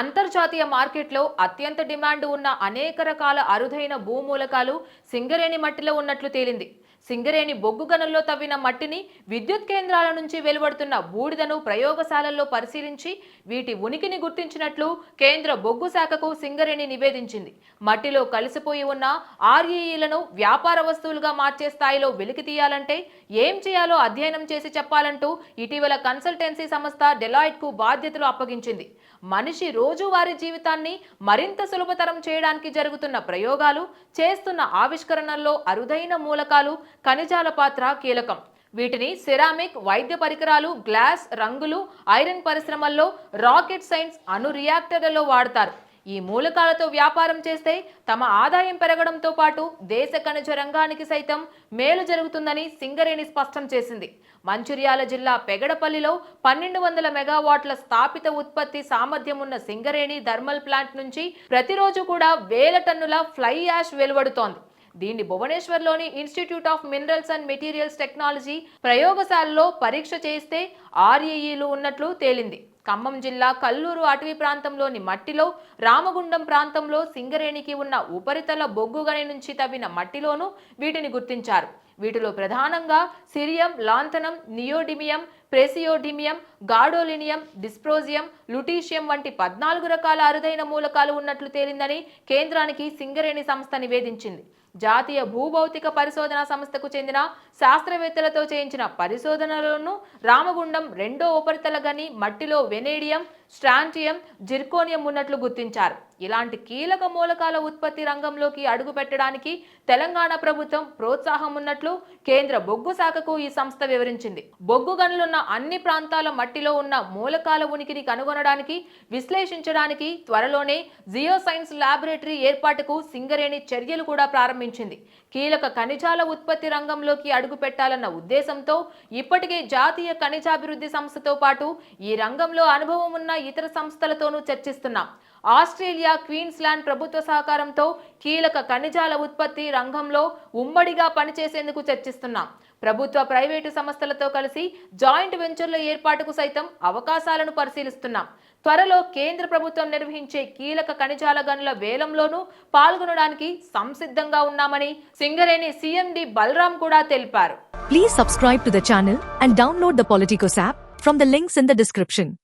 అంతర్జాతీయ మార్కెట్లో అత్యంత డిమాండ్ ఉన్న అనేక రకాల అరుదైన భూమూలకాలు సింగరేణి మట్టిలో ఉన్నట్లు తేలింది. సింగరేణి బొగ్గు గనుల్లో తవ్విన మట్టిని విద్యుత్ కేంద్రాల నుంచి వెలువడుతున్న బూడిదను ప్రయోగశాలల్లో పరిశీలించి వీటి ఉనికిని గుర్తించినట్లు కేంద్ర బొగ్గు శాఖకు సింగరేణి నివేదించింది. మట్టిలో కలిసిపోయి ఉన్న ఆర్ఈఈలను వ్యాపార వస్తువులుగా మార్చే స్థాయిలో వెలికి తీయాలంటే ఏం చేయాలో అధ్యయనం చేసి చెప్పాలంటూ ఇటీవల కన్సల్టెన్సీ సంస్థ డెలాయిట్కు బాధ్యతలు అప్పగించింది. మనిషి రోజువారీ జీవితాన్ని మరింత సులభతరం చేయడానికి జరుగుతున్న ప్రయోగాలు చేస్తున్న ఆవిష్కరణల్లో అరుదైన మూలకాలు ఖనిజాల పాత్ర కీలకం. వీటిని సిరామిక్ వైద్య పరికరాలు గ్లాస్ రంగులు ఐరన్ పరిశ్రమల్లో రాకెట్ సైన్స్ అణు రియాక్టర్లలో వాడతారు. ఈ మూలకాలతో వ్యాపారం చేస్తే తమ ఆదాయం పెరగడంతో పాటు దేశ ఖనిజ రంగానికి సైతం మేలు జరుగుతుందని సింగరేణి స్పష్టం చేసింది. మంచిర్యాల జిల్లా పెగడపల్లిలో పన్నెండు వందల మెగావాట్ల స్థాపిత ఉత్పత్తి సామర్థ్యం ఉన్న సింగరేణి థర్మల్ ప్లాంట్ నుంచి ప్రతిరోజు కూడా వేల టన్నుల ఫ్లై యాష్ వెలువడుతోంది. దీన్ని భువనేశ్వర్లోని institute of minerals and materials technology ప్రయోగశాలలో పరీక్ష చేస్తే ఆర్ఈఈలు ఉన్నట్లు తేలింది. ఖమ్మం జిల్లా కల్లూరు అటవీ ప్రాంతంలోని మట్టిలో రామగుండం ప్రాంతంలో సింగరేణికి ఉన్న ఉపరితల బొగ్గు గని నుంచి తవ్విన మట్టిలోనూ వీటిని గుర్తించారు. వీటిలో ప్రధానంగా cerium lanthanum neodymium praseodymium gadolinium dysprosium lutetium వంటి పద్నాలుగు రకాల అరుదైన మూలకాలు ఉన్నట్లు తేలిందని కేంద్రానికి సింగరేణి సంస్థ నివేదించింది. జాతీయ భూభౌతిక పరిశోధన సంస్థకు చెందిన శాస్త్రవేత్తలతో చేయించిన పరిశోధనలోనూ రామగుండం రెండో ఉపరితల గని మట్టిలో వెనేడియం స్ట్రాంటియం జిర్కోనియం ఉన్నట్లు గుర్తించారు. ఇలాంటి కీలక మూలకాల ఉత్పత్తి రంగంలోకి అడుగు పెట్టడానికి తెలంగాణ ప్రభుత్వం ప్రోత్సాహం ఉన్నట్లు కేంద్ర బొగ్గు శాఖకు ఈ సంస్థ వివరించింది. బొగ్గు గనులున్న అన్ని ప్రాంతాల మట్టిలో ఉన్న మూలకాల ఉనికిని కనుగొనడానికి విశ్లేషించడానికి త్వరలోనే జియో సైన్స్ ల్యాబొరేటరీ ఏర్పాటుకు సింగరేణి చర్యలు కూడా ప్రారంభించింది. కీలక ఖనిజాల ఉత్పత్తి రంగంలోకి అడుగు పెట్టాలన్న ఉద్దేశంతో ఇప్పటికే జాతీయ ఖనిజాభివృద్ధి సంస్థతో పాటు ఈ రంగంలో అనుభవం ఉన్న ఇతర సంస్థలతోనూ చర్చిస్తున్నాం. ఆస్ట్రేలియా క్వీన్స్లాండ్ ప్రభుత్వ సహకారంతో కీలక ఖనిజాల ఉత్పత్తి రంగంలో ఉమ్మడిగా పనిచేసేందుకు చర్చిస్తున్నాం. ప్రభుత్వ ప్రైవేటు సంస్థలతో కలిసి జాయింట్ వెంచర్ల ఏర్పాటుకు సైతం అవకాశాలను పరిశీలిస్తున్నాం. త్వరలో కేంద్ర ప్రభుత్వం నిర్వహించే కీలక ఖనిజాల గనుల వేలంలోనూ పాల్గొనడానికి సంసిద్ధంగా ఉన్నామని సింగరేణి సీఎండి బలరాం కూడా తెలిపారు. Please subscribe to the channel and download the Politicos app from the links in the description